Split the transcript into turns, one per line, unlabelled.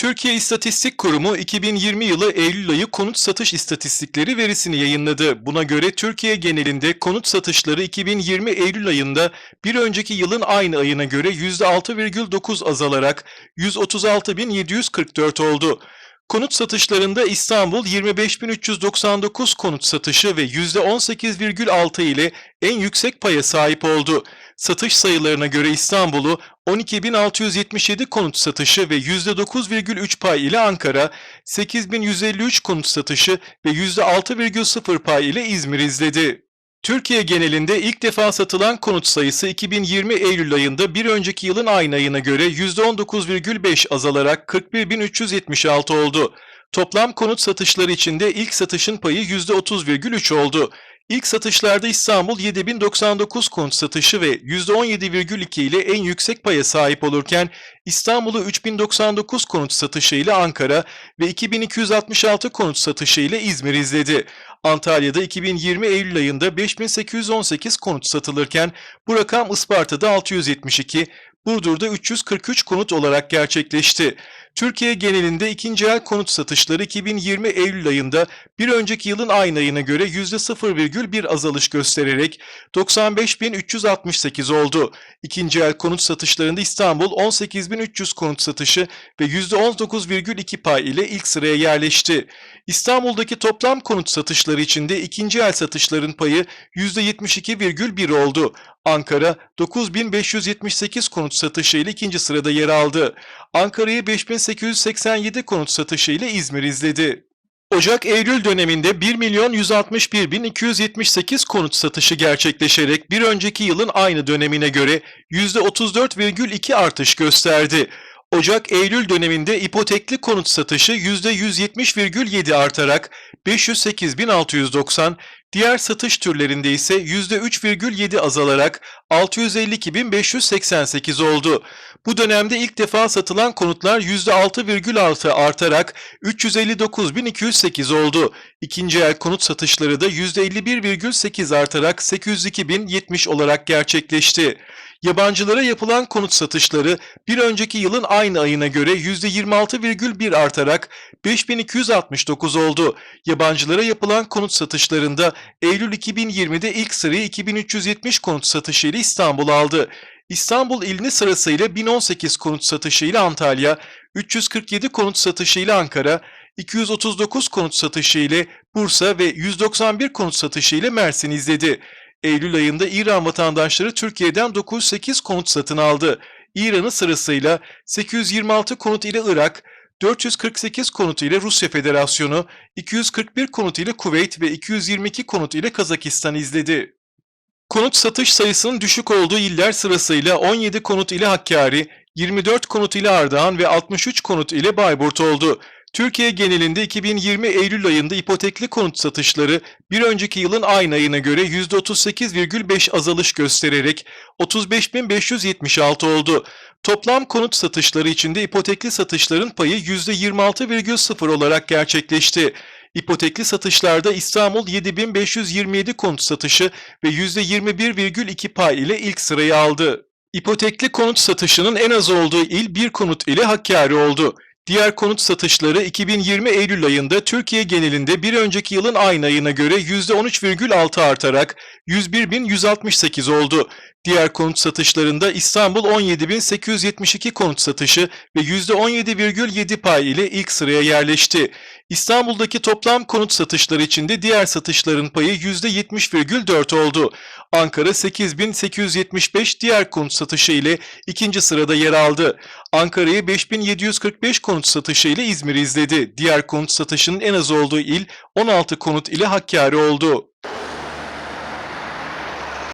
Türkiye İstatistik Kurumu 2020 yılı Eylül ayı konut satış istatistikleri verisini yayınladı. Buna göre Türkiye genelinde konut satışları 2020 Eylül ayında bir önceki yılın aynı ayına göre %6,9 azalarak 136.744 oldu. Konut satışlarında İstanbul 25.399 konut satışı ve %18,6 ile en yüksek paya sahip oldu. Satış sayılarına göre İstanbul'u 12.677 konut satışı ve %9,3 pay ile Ankara, 8.153 konut satışı ve %6,0 pay ile İzmir izledi. Türkiye genelinde ilk defa satılan konut sayısı 2020 Eylül ayında bir önceki yılın aynı ayına göre %19,5 azalarak 41.376 oldu. Toplam konut satışları içinde ilk satışın payı %30,3 oldu. İlk satışlarda İstanbul 7099 konut satışı ve %17,2 ile en yüksek paya sahip olurken İstanbul'u 3099 konut satışı ile Ankara ve 2266 konut satışı ile İzmir izledi. Antalya'da 2020 Eylül ayında 5818 konut satılırken bu rakam Isparta'da 672, Burdur'da 343 konut olarak gerçekleşti. Türkiye genelinde ikinci el konut satışları 2020 Eylül ayında bir önceki yılın aynı ayına göre %0,1 azalış göstererek 95.368 oldu. İkinci el konut satışlarında İstanbul 18.300 konut satışı ve %19,2 pay ile ilk sıraya yerleşti. İstanbul'daki toplam konut satışları içinde ikinci el satışların payı %72,1 oldu. Ankara 9578 konut satışı ile ikinci sırada yer aldı. Ankara'yı 5887 konut satışı ile İzmir izledi. Ocak-Eylül döneminde 1 milyon 161 bin 278 konut satışı gerçekleşerek bir önceki yılın aynı dönemine göre %34,2 artış gösterdi. Ocak-Eylül döneminde ipotekli konut satışı %170,7 artarak 508.690, diğer satış türlerinde ise %3,7 azalarak 652.588 oldu. Bu dönemde ilk defa satılan konutlar %6,6 artarak 359.208 oldu. İkinci el konut satışları da %51,8 artarak 802.070 olarak gerçekleşti. Yabancılara yapılan konut satışları bir önceki yılın aynı ayına göre %26,1 artarak 5269 oldu. Yabancılara yapılan konut satışlarında Eylül 2020'de ilk sırayı 2370 konut satışı ile İstanbul aldı. İstanbul ilini sırasıyla 1018 konut satışı ile Antalya, 347 konut satışı ile Ankara, 239 konut satışı ile Bursa ve 191 konut satışı ile Mersin izledi. Eylül ayında İran vatandaşları Türkiye'den 908 konut satın aldı. İran'ı sırasıyla 826 konut ile Irak, 448 konut ile Rusya Federasyonu, 241 konut ile Kuveyt ve 222 konut ile Kazakistan izledi. Konut satış sayısının düşük olduğu iller sırasıyla 17 konut ile Hakkari, 24 konut ile Ardahan ve 63 konut ile Bayburt oldu. Türkiye genelinde 2020 Eylül ayında ipotekli konut satışları bir önceki yılın aynı ayına göre %38,5 azalış göstererek 35.576 oldu. Toplam konut satışları içinde ipotekli satışların payı %26,0 olarak gerçekleşti. İpotekli satışlarda İstanbul 7527 konut satışı ve %21,2 pay ile ilk sırayı aldı. İpotekli konut satışının en az olduğu il bir konut ile Hakkari oldu. Diğer konut satışları 2020 Eylül ayında Türkiye genelinde bir önceki yılın aynı ayına göre %13,6 artarak 101.168 oldu. Diğer konut satışlarında İstanbul 17.872 konut satışı ve %17,7 pay ile ilk sıraya yerleşti. İstanbul'daki toplam konut satışları içinde diğer satışların payı %70,4 oldu. Ankara 8875 diğer konut satışı ile ikinci sırada yer aldı. Ankara'yı 5745 konut satışı ile İzmir izledi. Diğer konut satışının en az olduğu il 16 konut ile Hakkari oldu.